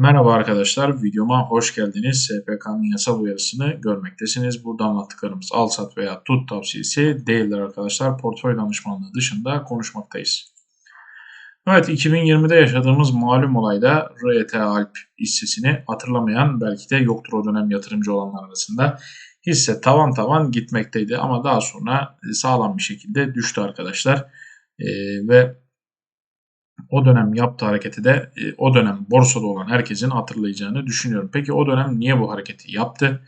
Merhaba arkadaşlar, videoma hoş geldiniz. SPK'nın yasal uyarısını görmektesiniz. Burada anlattıklarımız al sat veya tut tavsiyesi değildir arkadaşlar. Portföy danışmanlığı dışında konuşmaktayız. Evet, 2020'de yaşadığımız malum olayda RYT Alp hissesini hatırlamayan belki de yoktur o dönem yatırımcı olanlar arasında. Hisse tavan tavan gitmekteydi ama daha sonra sağlam bir şekilde düştü arkadaşlar. Ee, ve o dönem yaptığı hareketi de e, o dönem borsada olan herkesin hatırlayacağını düşünüyorum. Peki o dönem niye bu hareketi yaptı?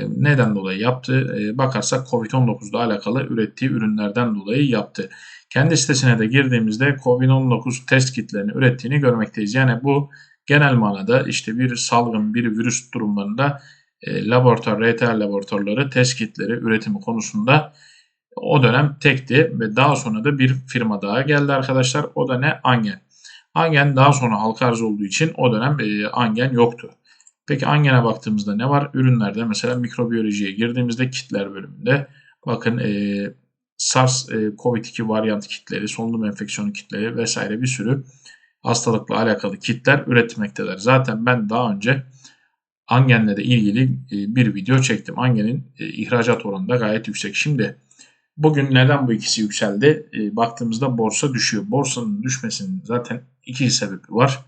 E, neden dolayı yaptı? E, bakarsak Covid-19 ile alakalı ürettiği ürünlerden dolayı yaptı. Kendi sitesine de girdiğimizde Covid-19 test kitlerini ürettiğini görmekteyiz. Yani bu genel manada işte bir salgın, bir virüs durumlarında laboratuvar, RTL laboratuvarları test kitleri üretimi konusunda o dönem tekti ve daha sonra da bir firma daha geldi arkadaşlar. O da ne? Angen. Angen daha sonra halka arz olduğu için o dönem e, Angen yoktu. Peki Angen'e baktığımızda ne var? Ürünlerde mesela mikrobiyolojiye girdiğimizde kitler bölümünde bakın e, SARS e, COVID-2 varyant kitleri, solunum enfeksiyonu kitleri vesaire bir sürü hastalıkla alakalı kitler üretmekteler. Zaten ben daha önce Angen'le de ilgili e, bir video çektim. Angen'in ihracat oranı da gayet yüksek. Şimdi Bugün neden bu ikisi yükseldi? E, baktığımızda borsa düşüyor. Borsanın düşmesinin zaten iki sebebi var.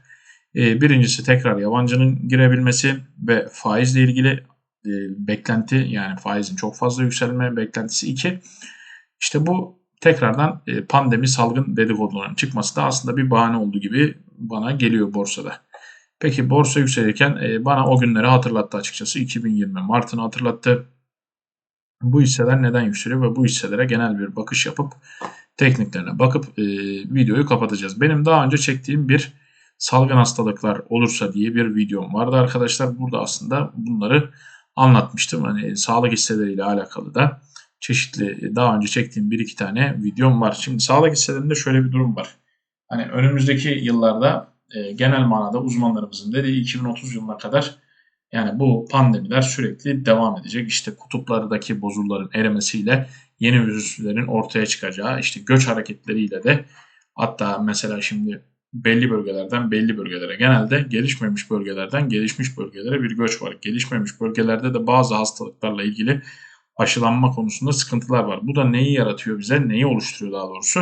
E, birincisi tekrar yabancının girebilmesi ve faizle ilgili e, beklenti yani faizin çok fazla yükselme beklentisi iki. İşte bu tekrardan e, pandemi salgın dedikodularının çıkması da aslında bir bahane olduğu gibi bana geliyor borsada. Peki borsa yükselirken e, bana o günleri hatırlattı açıkçası. 2020 Mart'ını hatırlattı bu hisseler neden yükseliyor ve bu hisselere genel bir bakış yapıp tekniklerine bakıp e, videoyu kapatacağız. Benim daha önce çektiğim bir salgın hastalıklar olursa diye bir videom vardı arkadaşlar. Burada aslında bunları anlatmıştım. Hani sağlık hisseleriyle alakalı da çeşitli daha önce çektiğim bir iki tane videom var. Şimdi sağlık hisselerinde şöyle bir durum var. Hani önümüzdeki yıllarda e, genel manada uzmanlarımızın dediği 2030 yılına kadar yani bu pandemiler sürekli devam edecek. İşte kutuplardaki buzulların erimesiyle yeni virüslerin ortaya çıkacağı, işte göç hareketleriyle de hatta mesela şimdi belli bölgelerden belli bölgelere genelde gelişmemiş bölgelerden gelişmiş bölgelere bir göç var. Gelişmemiş bölgelerde de bazı hastalıklarla ilgili aşılanma konusunda sıkıntılar var. Bu da neyi yaratıyor bize? Neyi oluşturuyor daha doğrusu?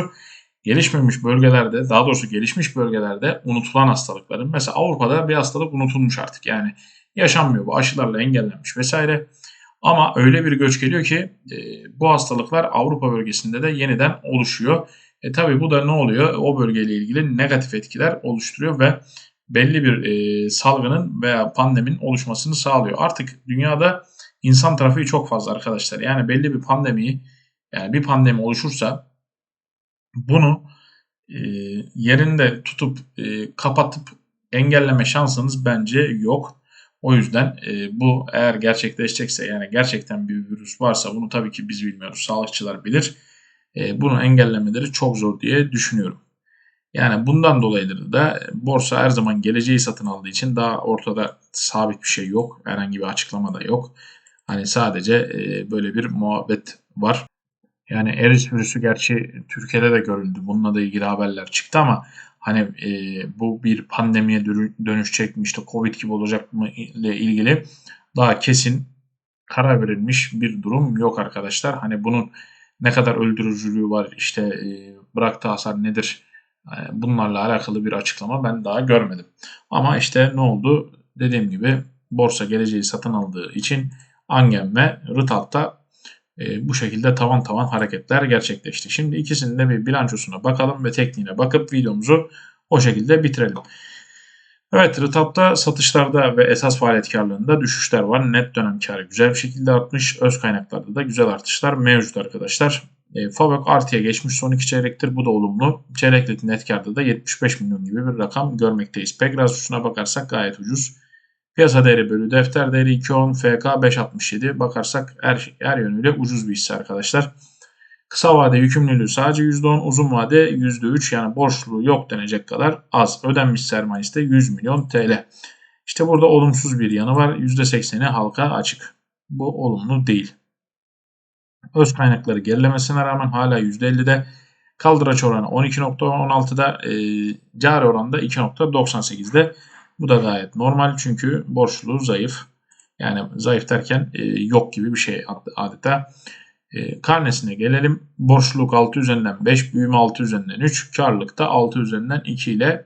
Gelişmemiş bölgelerde, daha doğrusu gelişmiş bölgelerde unutulan hastalıkların mesela Avrupa'da bir hastalık unutulmuş artık. Yani yaşanmıyor. Bu aşılarla engellenmiş vesaire. Ama öyle bir göç geliyor ki e, bu hastalıklar Avrupa bölgesinde de yeniden oluşuyor. E tabi bu da ne oluyor? O bölgeyle ilgili negatif etkiler oluşturuyor ve belli bir e, salgının veya pandemin oluşmasını sağlıyor. Artık dünyada insan trafiği çok fazla arkadaşlar. Yani belli bir pandemiyi yani bir pandemi oluşursa bunu e, yerinde tutup e, kapatıp engelleme şansınız bence yok. O yüzden e, bu eğer gerçekleşecekse yani gerçekten bir virüs varsa bunu tabii ki biz bilmiyoruz. Sağlıkçılar bilir. E, bunu engellemeleri çok zor diye düşünüyorum. Yani bundan dolayıdır da borsa her zaman geleceği satın aldığı için daha ortada sabit bir şey yok. Herhangi bir açıklama da yok. Hani sadece e, böyle bir muhabbet var. Yani Eris virüsü gerçi Türkiye'de de görüldü. Bununla da ilgili haberler çıktı ama hani e, bu bir pandemiye dönüşecek mi işte Covid gibi olacak mı ile ilgili daha kesin karar verilmiş bir durum yok arkadaşlar. Hani bunun ne kadar öldürücülüğü var işte e, bıraktığı hasar nedir e, bunlarla alakalı bir açıklama ben daha görmedim. Ama işte ne oldu dediğim gibi borsa geleceği satın aldığı için Angen ve Rıtal'da e, bu şekilde tavan tavan hareketler gerçekleşti. Şimdi ikisinin de bir bilançosuna bakalım ve tekniğine bakıp videomuzu o şekilde bitirelim. Evet Rıtap'ta satışlarda ve esas faaliyet karlarında düşüşler var. Net dönem karı güzel bir şekilde artmış. Öz kaynaklarda da güzel artışlar mevcut arkadaşlar. E, Fabök artıya geçmiş son iki çeyrektir. Bu da olumlu. Çeyreklik net karda da 75 milyon gibi bir rakam görmekteyiz. Pegasus'una bakarsak gayet ucuz. Piyasa değeri bölü defter değeri 2.10 FK 5.67 bakarsak her, her yönüyle ucuz bir hisse arkadaşlar. Kısa vade yükümlülüğü sadece %10 uzun vade %3 yani borçluluğu yok denecek kadar az. Ödenmiş sermayesi de 100 milyon TL. İşte burada olumsuz bir yanı var. %80'i halka açık. Bu olumlu değil. Öz kaynakları gerilemesine rağmen hala %50'de kaldıraç oranı 12.16'da e, cari oranı da 2.98'de Bu da gayet normal çünkü borçluluğu zayıf. Yani zayıf derken e, yok gibi bir şey adeta. E, karnesine gelelim. Borçluluk 6 üzerinden 5, büyüme 6 üzerinden 3, karlılık da 6 üzerinden 2 ile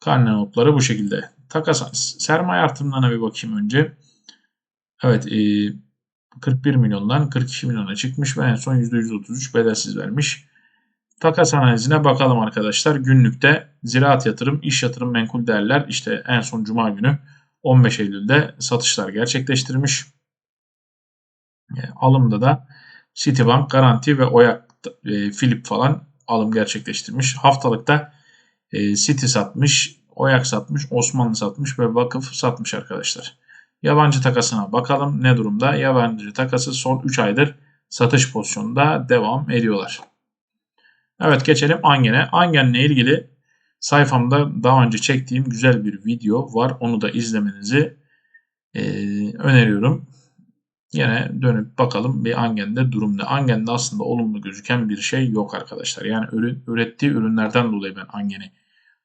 karne notları bu şekilde. Takas sermaye artımlarına bir bakayım önce. Evet e, 41 milyondan 42 milyona çıkmış ve en son %133 bedelsiz vermiş. Takas analizine bakalım arkadaşlar. Günlükte ziraat yatırım, iş yatırım, menkul değerler işte en son cuma günü 15 Eylül'de satışlar gerçekleştirmiş. E, alımda da Citibank, Garanti ve Oyak, e, Philip falan alım gerçekleştirmiş. Haftalıkta e, City satmış, Oyak satmış, Osmanlı satmış ve Vakıf satmış arkadaşlar. Yabancı takasına bakalım ne durumda? Yabancı takası son 3 aydır satış pozisyonunda devam ediyorlar. Evet geçelim Angen'e. Angen'le ilgili sayfamda daha önce çektiğim güzel bir video var. Onu da izlemenizi e, öneriyorum. Yine dönüp bakalım bir Angen'de durum ne. Angen'de aslında olumlu gözüken bir şey yok arkadaşlar. Yani ürün, ürettiği ürünlerden dolayı ben Angen'i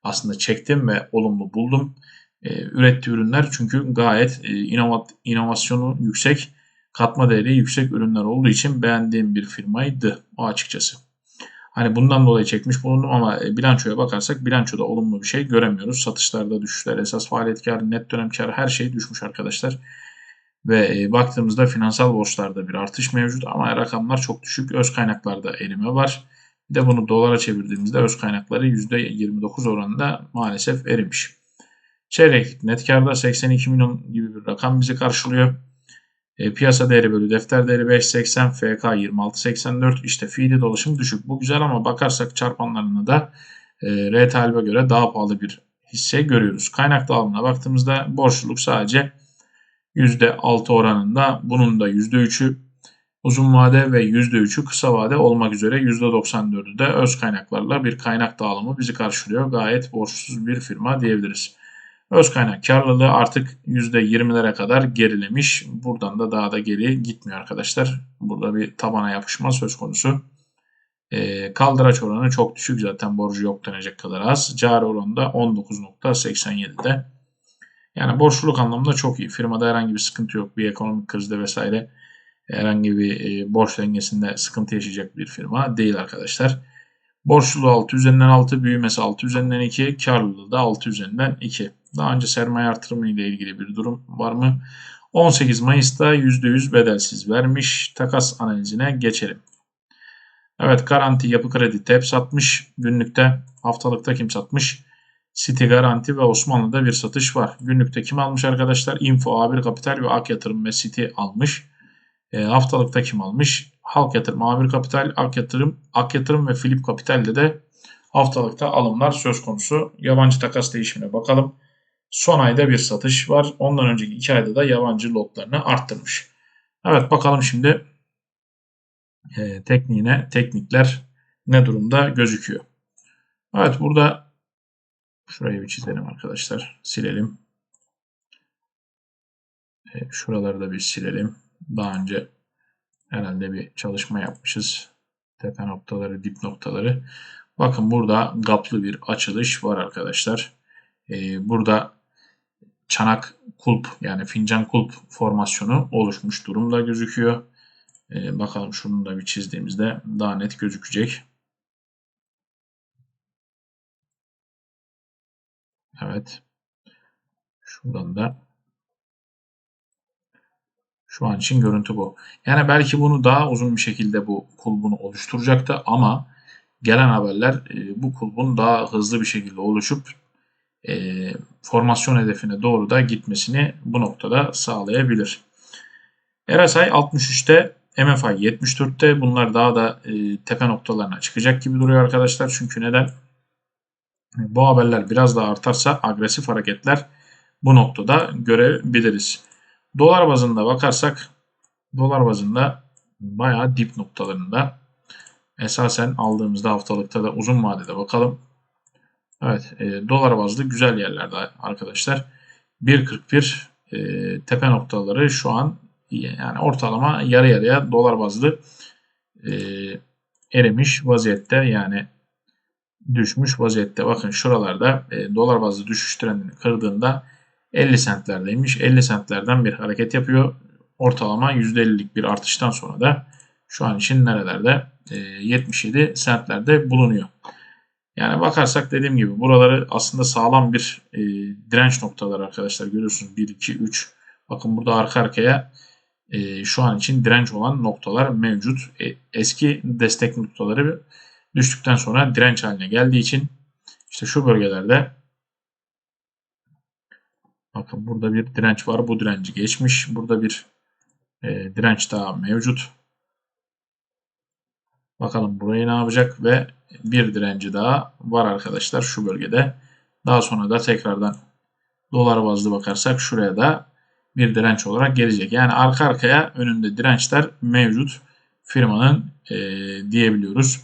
aslında çektim ve olumlu buldum. Ee, ürettiği ürünler çünkü gayet e, inovat, inovasyonu yüksek, katma değeri yüksek ürünler olduğu için beğendiğim bir firmaydı o açıkçası. Hani bundan dolayı çekmiş bulundum ama e, bilançoya bakarsak bilançoda olumlu bir şey göremiyoruz. Satışlarda düşüşler, esas faaliyet karı, net dönem karı her şey düşmüş arkadaşlar. Ve e, baktığımızda finansal borçlarda bir artış mevcut ama rakamlar çok düşük. Öz kaynaklarda erime var. Bir de bunu dolara çevirdiğimizde öz kaynakları %29 oranında maalesef erimiş. Çeyrek net karda 82 milyon gibi bir rakam bizi karşılıyor. E, piyasa değeri bölü defter değeri 5.80, FK 26.84. İşte fiili dolaşım düşük. Bu güzel ama bakarsak çarpanlarını da e, RTLB'e göre daha pahalı bir hisse görüyoruz. Kaynak dağılımına baktığımızda borçluluk sadece %6 oranında. Bunun da %3'ü uzun vade ve %3'ü kısa vade olmak üzere %94'ü de öz kaynaklarla bir kaynak dağılımı bizi karşılıyor. Gayet borçsuz bir firma diyebiliriz. Öz kaynak karlılığı artık %20'lere kadar gerilemiş. Buradan da daha da geri gitmiyor arkadaşlar. Burada bir tabana yapışma söz konusu. E, kaldıraç oranı çok düşük zaten borcu yok denecek kadar az. Cari oranı da 19.87'de. Yani borçluluk anlamında çok iyi. Firmada herhangi bir sıkıntı yok. Bir ekonomik krizde vesaire herhangi bir e, borç dengesinde sıkıntı yaşayacak bir firma değil arkadaşlar. Borçluluğu 6 üzerinden 6, büyümesi 6 üzerinden 2, karlılığı da 6 üzerinden 2. Daha önce sermaye artırımı ile ilgili bir durum var mı? 18 Mayıs'ta %100 bedelsiz vermiş. Takas analizine geçelim. Evet garanti yapı kredi TEP satmış. Günlükte haftalıkta kim satmış? City Garanti ve Osmanlı'da bir satış var. Günlükte kim almış arkadaşlar? Info, A1 Kapital ve Ak Yatırım ve City almış. E, haftalıkta kim almış? Halk Yatırım, A1 Kapital, Ak Yatırım, Ak Yatırım ve Philip Kapital'de de haftalıkta alımlar söz konusu. Yabancı takas değişimine bakalım. Son ayda bir satış var. Ondan önceki iki ayda da yabancı lotlarını arttırmış. Evet bakalım şimdi e, tekniğine, teknikler ne durumda gözüküyor. Evet burada şurayı bir çizelim arkadaşlar. Silelim. E, şuraları da bir silelim. Daha önce herhalde bir çalışma yapmışız. Tepe noktaları, dip noktaları. Bakın burada gaplı bir açılış var arkadaşlar. Ee, burada çanak kulp yani fincan kulp formasyonu oluşmuş durumda gözüküyor. Ee, bakalım şunu da bir çizdiğimizde daha net gözükecek. Evet. Şuradan da şu an için görüntü bu. Yani belki bunu daha uzun bir şekilde bu kulbunu oluşturacaktı ama gelen haberler e, bu kulbun daha hızlı bir şekilde oluşup e, formasyon hedefine doğru da gitmesini bu noktada sağlayabilir. RSI 63'te, MFI 74'te bunlar daha da e, tepe noktalarına çıkacak gibi duruyor arkadaşlar. Çünkü neden? Bu haberler biraz daha artarsa agresif hareketler bu noktada görebiliriz. Dolar bazında bakarsak dolar bazında bayağı dip noktalarında esasen aldığımızda haftalıkta da uzun vadede bakalım. Evet e, dolar bazlı güzel yerlerde arkadaşlar. 1.41 e, tepe noktaları şu an yani ortalama yarı yarıya dolar bazlı e, erimiş vaziyette yani düşmüş vaziyette. Bakın şuralarda e, dolar bazlı düşüş trendini kırdığında 50 sentlerdeymiş. 50 sentlerden bir hareket yapıyor. Ortalama %50'lik bir artıştan sonra da şu an için nerelerde? E, 77 sentlerde bulunuyor. Yani bakarsak dediğim gibi buraları aslında sağlam bir e, direnç noktaları arkadaşlar. Görüyorsunuz 1, 2, 3. Bakın burada arka arkaya e, şu an için direnç olan noktalar mevcut. E, eski destek noktaları düştükten sonra direnç haline geldiği için işte şu bölgelerde bakın burada bir direnç var. Bu direnci geçmiş. Burada bir e, direnç daha mevcut. Bakalım burayı ne yapacak ve bir direnci daha var arkadaşlar şu bölgede. Daha sonra da tekrardan dolar bazlı bakarsak şuraya da bir direnç olarak gelecek. Yani arka arkaya önünde dirençler mevcut firmanın e, diyebiliyoruz.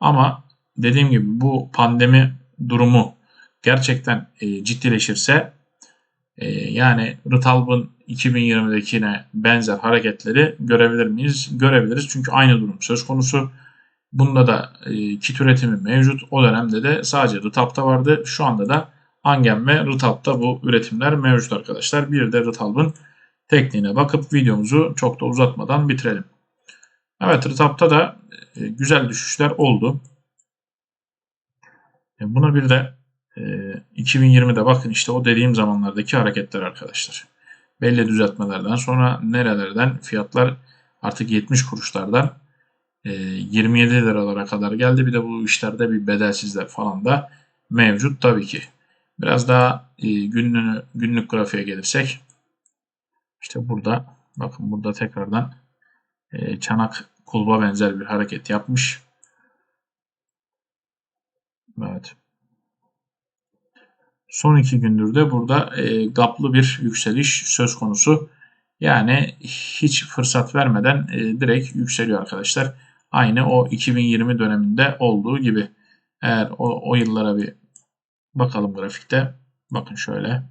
Ama dediğim gibi bu pandemi durumu gerçekten e, ciddileşirse e, yani Rıtalb'ın 2020'dekine benzer hareketleri görebilir miyiz? Görebiliriz. Çünkü aynı durum söz konusu. Bunda da e, kit üretimi mevcut. O dönemde de sadece Rıtap'ta vardı. Şu anda da Angen ve Rıtap'ta bu üretimler mevcut arkadaşlar. Bir de Rıtalb'ın tekniğine bakıp videomuzu çok da uzatmadan bitirelim. Evet Rıtap'ta da e, güzel düşüşler oldu. E, buna bir de e, 2020'de bakın işte o dediğim zamanlardaki hareketler arkadaşlar. Belli düzeltmelerden sonra nerelerden fiyatlar artık 70 kuruşlardan 27 liralara kadar geldi. Bir de bu işlerde bir bedelsizler falan da mevcut tabii ki. Biraz daha günlüğünü, günlük grafiğe gelirsek işte burada bakın burada tekrardan çanak kulba benzer bir hareket yapmış. Evet. Son iki gündür de burada e, gaplı bir yükseliş söz konusu. Yani hiç fırsat vermeden e, direkt yükseliyor arkadaşlar. Aynı o 2020 döneminde olduğu gibi. Eğer o, o yıllara bir bakalım grafikte. Bakın şöyle.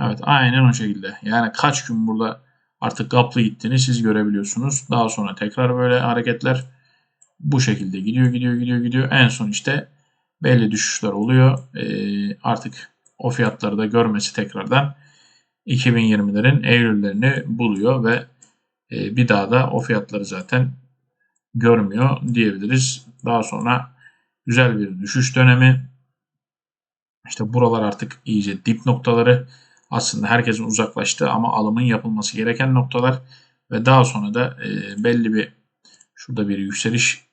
Evet aynen o şekilde. Yani kaç gün burada artık gaplı gittiğini siz görebiliyorsunuz. Daha sonra tekrar böyle hareketler bu şekilde gidiyor gidiyor gidiyor gidiyor. En son işte belli düşüşler oluyor. Ee, artık o fiyatları da görmesi tekrardan 2020'lerin Eylül'lerini buluyor ve e, bir daha da o fiyatları zaten görmüyor diyebiliriz. Daha sonra güzel bir düşüş dönemi. İşte buralar artık iyice dip noktaları. Aslında herkesin uzaklaştığı ama alımın yapılması gereken noktalar. Ve daha sonra da e, belli bir şurada bir yükseliş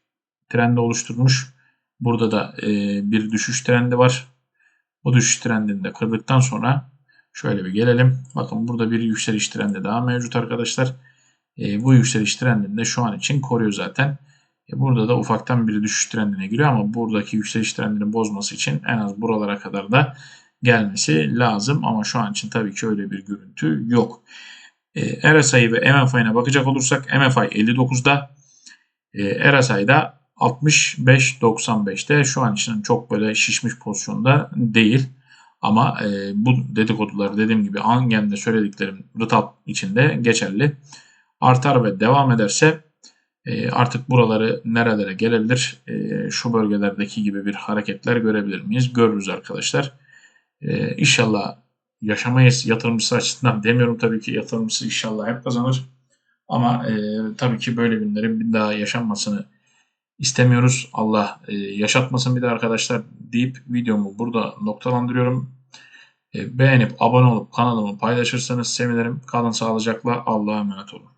trendi oluşturmuş. Burada da e, bir düşüş trendi var. Bu düşüş trendini de kırdıktan sonra şöyle bir gelelim. Bakın burada bir yükseliş trendi daha mevcut arkadaşlar. E, bu yükseliş trendini de şu an için koruyor zaten. E, burada da ufaktan bir düşüş trendine giriyor ama buradaki yükseliş trendini bozması için en az buralara kadar da gelmesi lazım. Ama şu an için tabii ki öyle bir görüntü yok. E, RSI ve MFI'ne bakacak olursak MFI 59'da e, RSI'da 65-95'te şu an için çok böyle şişmiş pozisyonda değil. Ama e, bu dedikodular dediğim gibi Angen'de söylediklerim Rıtap içinde geçerli. Artar ve devam ederse e, artık buraları nerelere gelebilir? E, şu bölgelerdeki gibi bir hareketler görebilir miyiz? Görürüz arkadaşlar. E, inşallah yaşamayız yatırımcısı açısından demiyorum tabii ki yatırımcısı inşallah hep kazanır. Ama tabii ki böyle günlerin bir daha yaşanmasını istemiyoruz. Allah yaşatmasın bir de arkadaşlar deyip videomu burada noktalandırıyorum. Beğenip abone olup kanalımı paylaşırsanız sevinirim. Kalın sağlıcakla Allah'a emanet olun.